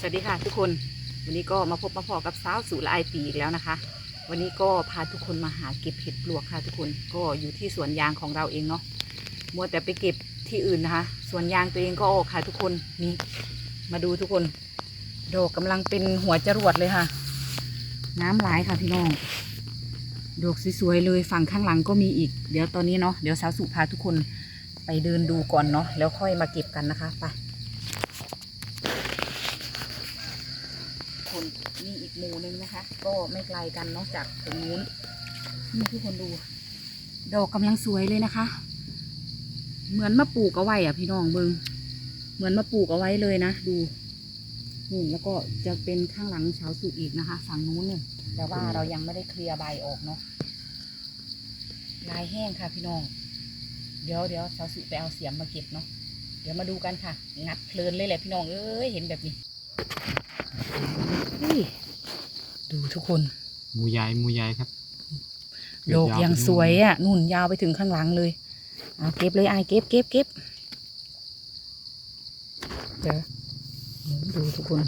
สวัสดีค่ะทุกคนวันนี้ก็มาพบมาพอกับสาวสุรายปีอีกแล้วนะคะ วันนี้ก็พาทุกคนมาหาเก็บเห็ดปลวกค่ะ ทุกคนก็อยู่ที่สวนยางของเราเองเนาะมัวแต่ไปเก็บที่อื่นนะคะสวนยางตัวเองก็ออกค่ะทุกคนนี่มาดูทุกคนดอกกำลังเป็นหัวจรวดเลยค่ะ น้ำไหลายค่ะพี่น้องดอกสวยๆเลยฝั่งข้างหลังก็มีอีก เดี๋ยวตอนนี้เนาะเดี๋ยวสาวสุพาทุกคนไปเดินดูก่อนเนาะแล้วค่อยมาเก็บกันนะคะไป คนมีอีก หมู่หนึ่งนะคะ ก็ไม่ไกลกันนอกจากตรงนู้นนี่ทุกคนดู ดอกกำลังสวยเลยนะคะ เหมือนมาปลูกเอาไว้อะพี่น้องเบิงเหมือนมาปลูกเอาไว้เลยนะดูนี่แล้วก็จะเป็นข้างหลังเสาสุอีกนะคะฝั่งนู้นเนี่ยแต่ว่าเรายังไม่ได้เคลียร์ใบออกเนาะลายแห้งค่ะพี่น้อง เดี๋ยวเดี๋ยวเสาสุไปเอาเสียมมาเก็บเนาะเดี๋ยวมาดูกันค่ะ งัดเพลินเลยแหละพี่น้องเอ้ยเห็นแบบนี้นี่ ดูทุกคนหมูยายหมูยายครับดอกยังสวยอะนุ่นยาวไปถึงข้างหลังเลยเอาเก็บเลยไอายเก็บเก็บเก็บเดี๋ยวดูทุกคน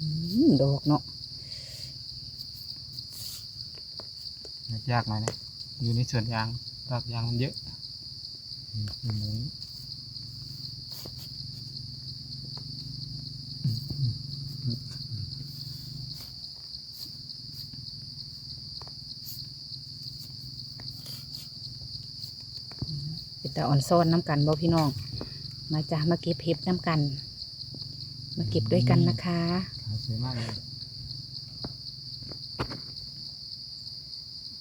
อืมดอกเนาะยากหน่อยนะอยู่ในสวนยางรากยางมันเยอะนี่คือหมู เป็นตาอ่อนซ่อนน้ำกันบ่พี่น้อง มาจ้ามาเก็บเห็บน้ำกัน มาเก็บด้วยกันนะคะขาวสวยมากเลย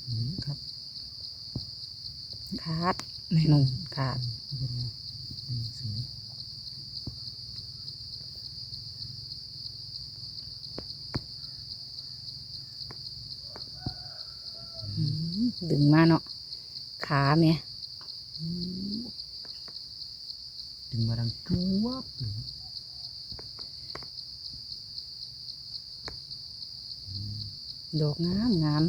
นี่ครับขาดหนุ่งขาดนี่สวยอืมดึงมาเนาะขาเมีย ดึงมาดังจวบเลยดอกงามงาม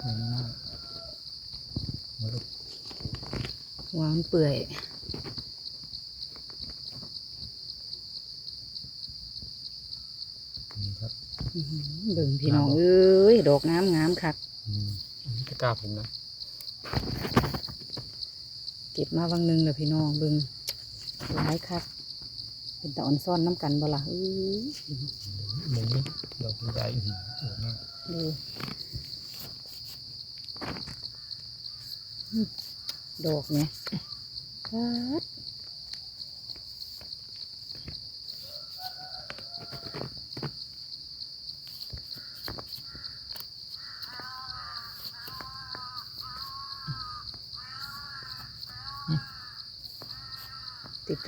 สวยมากมาลูกหัวมันเปื่อยนี่ครับอื้อหือ เบิ่งพี่น้องเอ้ยดอกงามงามคักอืมอันนี้ตะกร้าผมนะเก็บมาวังหนึงเลยพี่น้องเบิ่งหลายคักเป็นตะอ่อนซ่อนน้ำกันบ่ล่ะเอ้ยหมูนี่ดอกใหญ่อื้อหือสวยมากดูอื้อดอกเนี่ย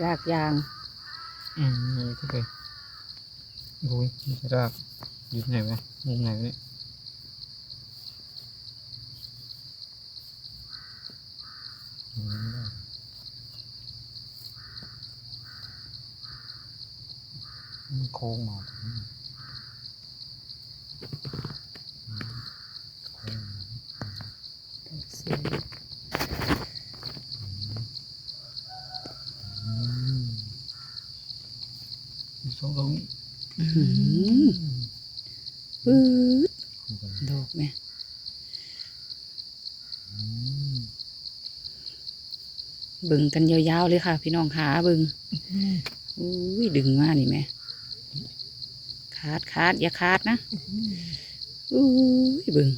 รากยาง อืมนี่ทุกคนโอ้ยมีรากอยู่ที่ไหนวะมุมไหนวะเนี่ยโค้งมาตรงนี้อืมโค้งมา สวย อืมมี สองตรงนี้อื้อหือปื๊ดดอกเนี่ยอืมบิ่งกันยาวๆเลยค่ะ พี่น้องขาบิ่งอุ้ยดึงมากนี่แม่ขาดขาดอย่าขาดนะอุ้ยบิ่ง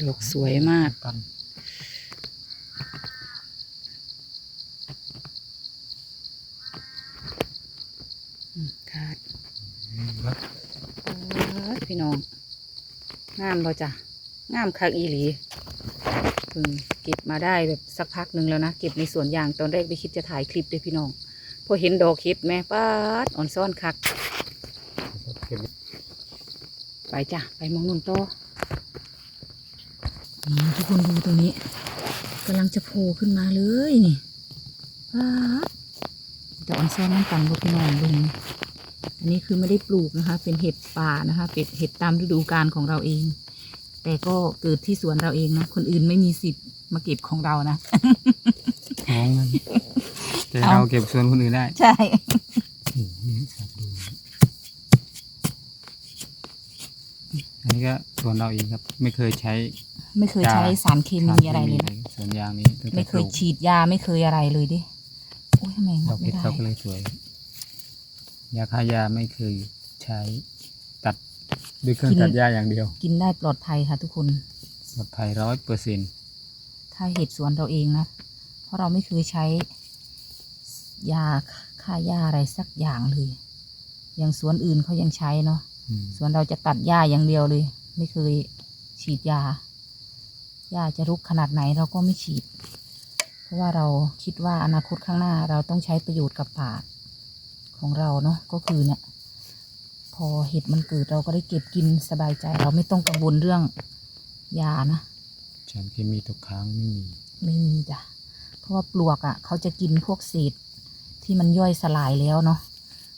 ดอกสวยมาก ปัน อืมขาด ครับ ขาด พี่น้อง งามบ่จ้ะ งามคักอีหลีเบิ่งเก็บมาได้แบบสักพักหนึ่งแล้วนะ เก็บในสวนยางตอนแรกไม่คิดจะถ่ายคลิปเลยพี่น้อง พอเห็นดอกเห็ดแม่ป้าดอ่อนซ่อนคัก ไปจ้ะ ไปมองนุ่นโตนี่ทุกคนดูตัวนี้กำลังจะโผล่ขึ้นมาเลยนี่ป้าแต่ออนซ่อนน้ำกันบ่พี่น้องเบึง อันนี้คือไม่ได้ปลูกนะคะ เป็นเห็ดป่านะคะ เป็นเห็ดตามฤดูกาลของเราเอง แต่ก็เกิดที่สวนเราเองนะ คนอื่นไม่มีสิทธิ์มาเก็บของเรานะท้องนั่นแต่เอา เราเก็บส่วนคนอื่นได้ใช่ โอ้โหนี่สัตว์ดูอันนี้ก็ส่วนเราเองครับ ไม่เคยใช้ไม่เคยใช้สารเคมีอะไรเลยนะ สวนยางนี้ตั้งแต่ไม่เคยปลูกฉีดยาไม่เคยอะไรเลยดิ โอ้ยทำไมดงัอบกไม่เห็ดได้ เขาก็เลยสวย ยาฆ่ายาไม่เคยใช้ตัดด้วยเครื่องตัดหญ้าอย่างเดียว กินได้ปลอดภัยค่ะทุกคนปลอดภัยร้อยเปอร์เซ็นต์ถ้าเห็ดสวนเราเองนะ เพราะเราไม่เคยใช้ ยาฆ่าหญ้าอะไรสักอย่างเลยอย่างสวนอื่นเขายังใช้เนาะสวนเราจะตัดหญ้าอย่างเดียวเลย ไม่เคยฉีดยาหญ้าจะรุกขนาดไหนเราก็ไม่ฉีด เพราะว่าเราคิดว่าอนาคตข้างหน้าเราต้องใช้ประโยชน์กับป่า ของเราเนาะก็คือเนี่ย พอเห็ดมันเกิดเราก็ได้เก็บกินสบายใจ เราไม่ต้องกังวลเรื่องยานะสารเคมีตกค้างไม่มี ไม่มีจ้ะเพราะว่าปลวกอะ่ะ เขาจะกินพวกเศษที่มันย่อยสลายแล้วเนาะ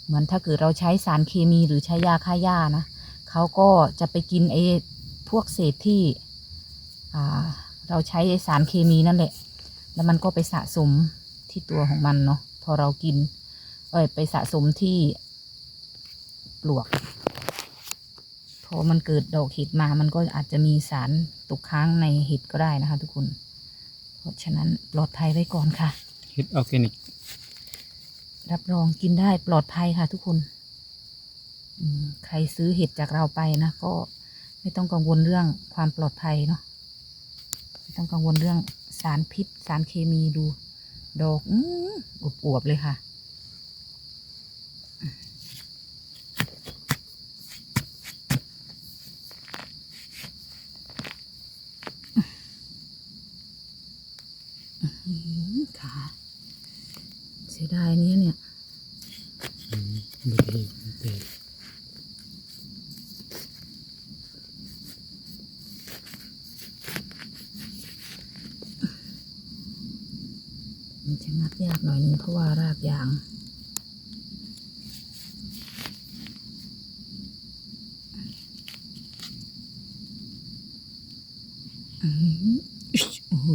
เหมือนถ้าเกิดเราใช้สารเคมีหรือใช้ยาฆ่าหญ้านะเขาก็จะไปกินไอ้พวกเศษที่อ่าเราใช้ไอ้สารเคมีนั่นแหละ แล้วมันก็ไปสะสมที่ตัวของมันเนาะพอเรากิน เอ้ยไปสะสมที่ปลวกพอมันเกิดดอกเห็ดมา มันก็อาจจะมีสารตกค้างในเห็ดก็ได้นะคะ ทุกคน เพราะฉะนั้นปลอดภัยไว้ก่อนค่ะ เห็ดออร์แกนิก รับรองกินได้ปลอดภัยค่ะทุกคนอืมใครซื้อเห็ดจากเราไปนะ ก็ไม่ต้องกังวลเรื่องความปลอดภัยเนาะ ไม่ต้องกังวลเรื่องสารพิษ สารเคมีดู ดอกออวบอวบๆเลยค่ะ อื้อหือขา เสียดายเนี้ยเนี่ยอืมบุตรีบุตรีมันจะงัดยากหน่อยนึงเพราะว่ารากยาง อื้อหือโอ้โห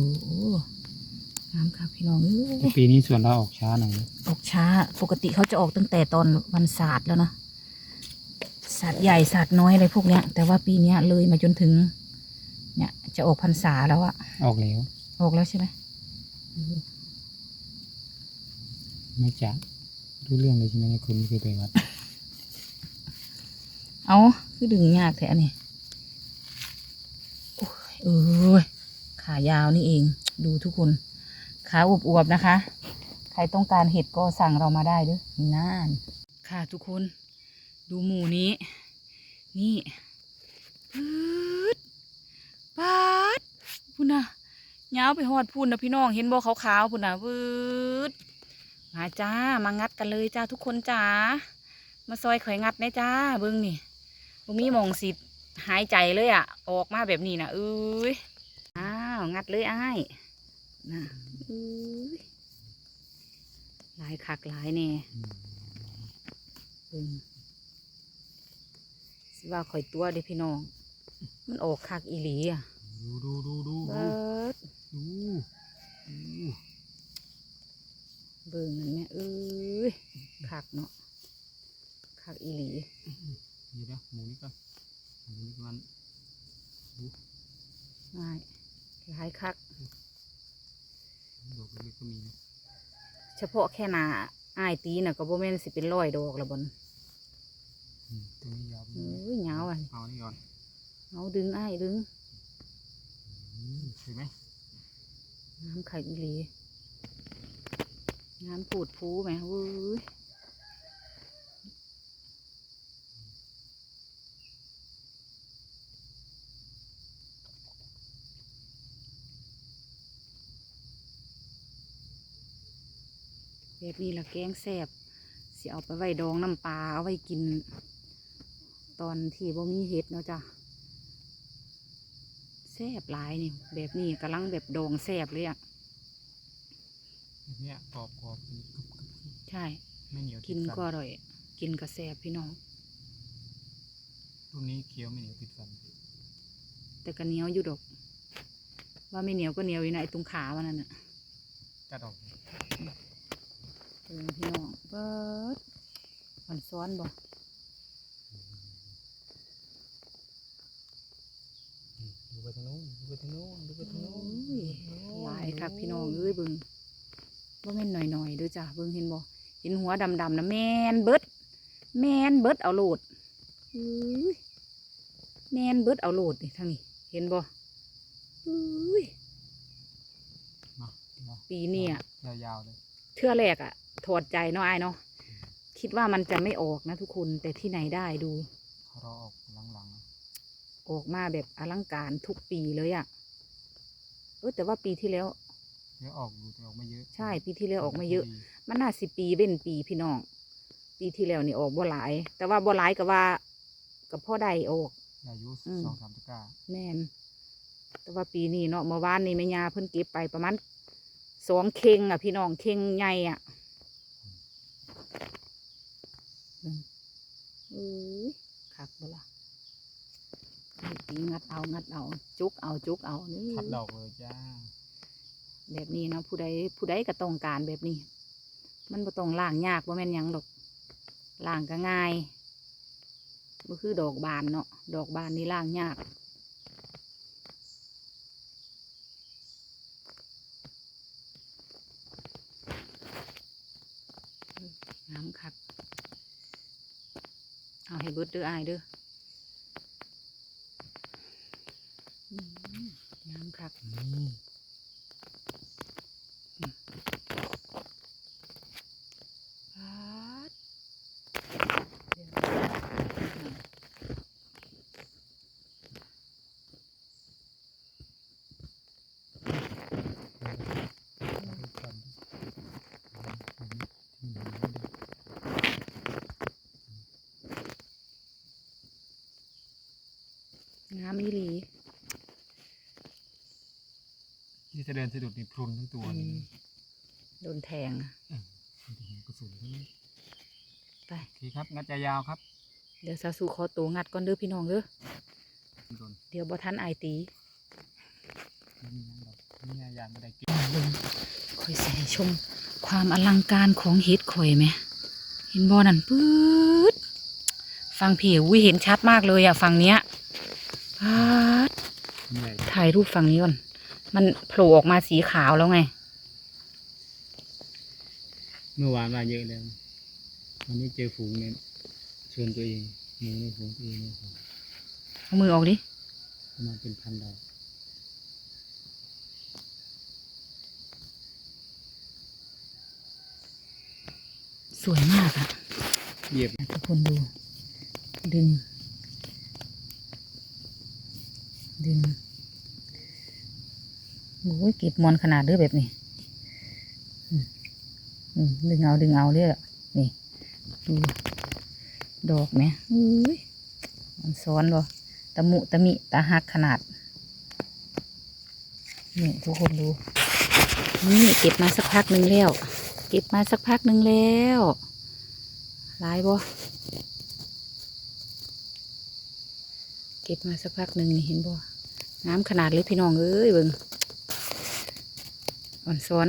น้ำค่ะพี่น้องเอ้ แต่ ย ปีนี้ส่วนเราออกช้าหน่อยนะออกช้า ปกติเขาจะออกตั้งแต่ตอนวันศาสตร์แล้วนะศาสตร์ใหญ่ศาสตร์น้อยอะไรพวกเนี้ย แต่ว่าปีเนี้ยเลยมาจนถึง เนี่ยจะออกพรรษาแล้วอะออกแล้ว ออกแล้วใช่ไหมไม่จะรู้เรื่องเลยใช่ไหมเนี่ยคุณไม่เคยไปวัด เอาคือดึงยากแท้นี่โอ้ยเออขายาวนี่เอง ดูทุกคน ขาอวบๆนะคะ ใครต้องการเห็ดก็สั่งเรามาได้ด้วยน่านค่ะทุกคน ดูหมูนี้ นี่ปืดปาดพุ่นนะยาวไปหอดพุ่นนะพี่น้องเห็นบ่ขาวๆพุ่นนะปืดมาจ้ามางัดกันเลยจ้าทุกคนจ้ามาซอยข่อยงัดแน่จ้าเบิ้งนี่บ่มีหมองสิหายใจเลยอะ ออกมาแบบนี้นะเอ้ยอ้าวงัดเลยอ้าย น่ะเอ้ยหลายคักหลายแน่เบิ้งสิว่าข่อยตัวเด้พี่น้อง มันออกคักอีหลีอะ ดูดูดูดูเบิดดูดูเบิ่งนั่นแม่เอ้ยคักเนาะคักอีหลีนี่นะหมูนี่ก็หมูนี่มันง่ายหลายคัก ดอกเล็กๆก็มีนะเฉพาะแค่หนาอ้ายตีน่ะก็บ่แม่นสิเป็นร้อยดอกละบนอืมตัวนี้ยาวไปเอ้ยยาวอะเอานี่ก่อนเอาดึงอ้ายดึงอืมเห็นไหมน้ำไข่อีหลีน้ำปูดพูไหมเว้ย แบบนี้ละแกงแซ่บสิเอาไปไว้ดองน้ำปลาเอาไว้กิน ตอนที่บ่มีเห็ดเนาะจ้ะแซ่บหลายนี่ แบบนี้กำลังแบบดองแซ่บเลยอะเนี่ยกรอบกรอบๆกรุบกรุบใช่ไม่เหนียวกินติดก็อร่อย กินกระแสบพี่น้องรุ่นนี้เคี้ยวไม่เหนียวติดฟันแต่ก็เหนียวอยู่ดอกว่าไม่เหนียวก็เหนียวอยู่ในะไอ้ตรงขามันนั่นน่ะจัดออก เออพี่น้องเบิดมันซ้อนบ่ดูไปทางโน้นดูไปทางโน้นดูไปทางโน้นหลายคักพี่น้องเอ้ยเบิ่งว่าแม่นหน่อยๆเด้อจ้ะเบิ่งเห็นบ่เห็นหัวดำๆนะแม่นเบิดแม่นเบิดเอาโหลดอุ้ยแม่นเบิดเอาโหลดนี่ทางนี้เห็นบ่อุ้ยมามาปีนี้อะยาวๆเลยเทื่อแรกอะ ถอดใจเนาะไอ้ายเนาะคิดว่ามันจะไม่ออกนะทุกคนแต่ที่ไหนได้ดูเขารอออกหลังออกมาแบบอลังการทุกปีเลยอะเออแต่ว่าปีที่แล้วๆเดี๋ยวออกอยู่แต่ออกไม่เยอะ ใช่ปีที่แล้วออกมาเยอะดีมันน่าสิปีเว้นปีพี่น้องปีที่แล้วนี่ออกบ่หลาย แต่ว่าบ่หลายก็ว่ากับพ่อใดออกอายุอืมสองสามตะกร้าแม่นแต่ว่าปีนี้เนาะเมื่อวานนี้แม่ยาเพิ่นเก็บไปประมาณสองเข่งอะพี่น้องเข่งใหญ่อะเบิ่ง เอ้ยคักบ่ล่ะนี่ตีงัดเอางัดเอา จุกเอาจุกเอานี่คัดดอกเลยจ้า แบบนี้เนาะผู้ใดผู้ใดก็ต้องการแบบนี้ มันบ่ต้องล่างยากบ่แม่นหยังดอกล่างก็ง่ายบ่คือดอกบานเนาะดอกบานนี่ล่างยาก น้ำคัก เอาให้เบิดเด้ออายเด้ออืมน้ำคับนี่ ปาดเดี๋ยวน้ำอีหลี ที่ จะเดินสะดุดนี่พรุนทั้งตัวอืนี่มโดนแทงอะมันจะเห็นกระสุนทั้งนั้นไปโอเคครับงัดยาวๆครับเดี๋ยวสาวสู่ขอตัวงัดก่อนเด้อพี่น้องเด้อโดนเดี๋ยวบ่ทันอายตีไม่มีน้ำดอกนี่ยายามไม่ได้กินเบิ่งคอยใส่ชมความอลังการของเฮ็ดข่อยไหมเห็นบ่นั่นปื๊ดฟังพี่อุ้ยเห็นชัดมากเลยอะฝั่งเนี้ยปาดใหญ่ถ่ายรูปฝั่งนี้ก่อน มันโผล่ออกมาสีขาวแล้วไง เมื่อวานมาเยอะแล้ววันนี้เจอฝูงเนี่ยชวนตัวเองหมูในฝูงตัวเองเนี่ยเอามือออกดิประมาณเป็นพันดอกสวยมากอะเหยียบทุกคนดู ดึง ดึง โอ้ยเก็บมอนขนาดเด้อแบบนี้ดึงเอาดึงเอาเด้อนี่ดูดอกไหมอุ้ยมันซ้อนบ่ตะมุตะมิตะหักขนาด นี่ทุกคนดู นี่เก็บมาสักพักหนึ่งแล้ว เก็บมาสักพักหนึ่งแล้วหลายบ่เก็บมาสักพักหนึ่งนี่เห็นบ่น้ำขนาดเลยพี่น้องเอ้ยเบิ่ง อ่อนซ้อน